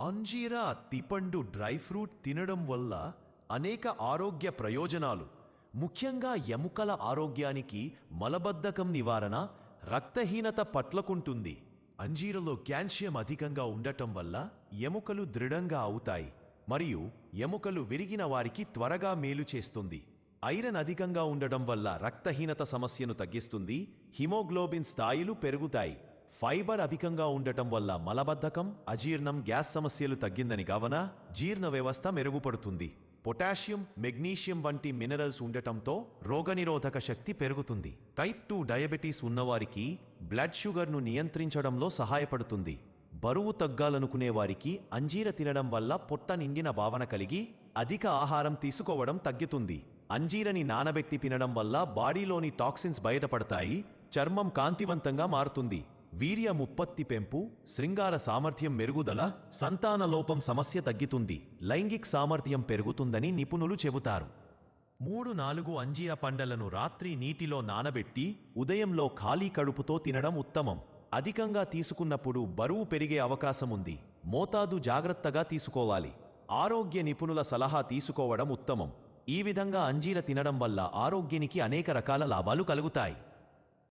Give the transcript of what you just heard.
అంజీరా అత్తిపండు dry fruit తినడం వల్ల అనేక ఆరోగ్య ప్రయోజనాలు. ముఖ్యంగా ఎముకల ఆరోగ్యానికి మలబద్ధకం నివారణ రక్తహీనత పట్లకుంటుంది. అంజీరలో కాల్షియం అధికంగా ఉండటం వల్ల ఎముకలు దృఢంగా అవుతాయి మరియు ఎముకలు విరిగిన వారికి త్వరగా మేలు చేస్తుంది. ఐరన్ అధికంగా ఉండడం వల్ల రక్తహీనత సమస్యను తగ్గిస్తుంది హిమోగ్లోబిన్ స్థాయిలు పెరుగుతాయి. ఫైబర్ అధికంగా ఉండటం వల్ల మలబద్ధకం అజీర్ణం గ్యాస్ సమస్యలు తగ్గిందని గవన జీర్ణ వ్యవస్థ మెరుగుపడుతుంది. పొటాషియం మెగ్నీషియం వంటి మినరల్స్ ఉండటంతో రోగనిరోధక శక్తి పెరుగుతుంది. టైప్ టూ డయాబెటీస్ ఉన్నవారికి బ్లడ్ షుగర్ను నియంత్రించడంలో సహాయపడుతుంది. బరువు తగ్గాలనుకునే వారికి అంజీర తినడం వల్ల పొట్ట నిండిన భావన కలిగి అధిక ఆహారం తీసుకోవడం తగ్గుతుంది. అంజీరని నానబెట్టి తినడం వల్ల బాడీలోని టాక్సిన్స్ బయటపడతాయి చర్మం కాంతివంతంగా మారుతుంది. వీర్య ముప్పత్తి పెంపు శృంగార సామర్థ్యం మెరుగుదల సంతాన లోపం సమస్య తగ్గుతుంది లైంగిక సామర్థ్యం పెరుగుతుందని నిపుణులు చెబుతారు. మూడు నాలుగు అంజీర పండలను రాత్రి నీటిలో నానబెట్టి ఉదయంలో ఖాళీ కడుపుతో తినడం ఉత్తమం. అధికంగా తీసుకున్నప్పుడు బరువు పెరిగే అవకాశం ఉంది. మోతాదు జాగ్రత్తగా తీసుకోవాలి. ఆరోగ్య నిపుణుల సలహా తీసుకోవడం ఉత్తమం. ఈ విధంగా అంజీర తినడం వల్ల ఆరోగ్యానికి అనేక రకాల లాభాలు కలుగుతాయి.